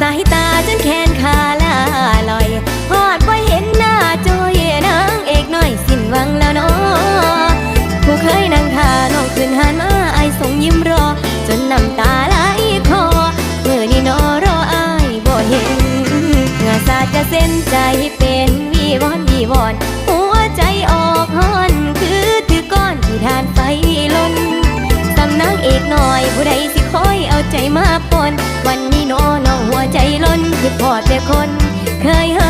สายตาจนแขนขาลาลอยพอดว่เห็นหน้าจอยนางเอกน้อยสิ้นหวังแล้วเนาะผู้เคยนั่งทาน้องขึ้นหานมาไอายส่งยิ้มรอ จนน้ำตาไหลคอเมื่อนี่นอรออายบ่เห็นเหงื่อสาดจะเส้นใจเป็นวีวอนวีวอน หัวใจออกฮอนคือถือก้อนที่ทานไฟลนสำนักเอกหน่อยผู้ใดสิคอยเอาใจมาปนวัน พอแต่คนเคยเห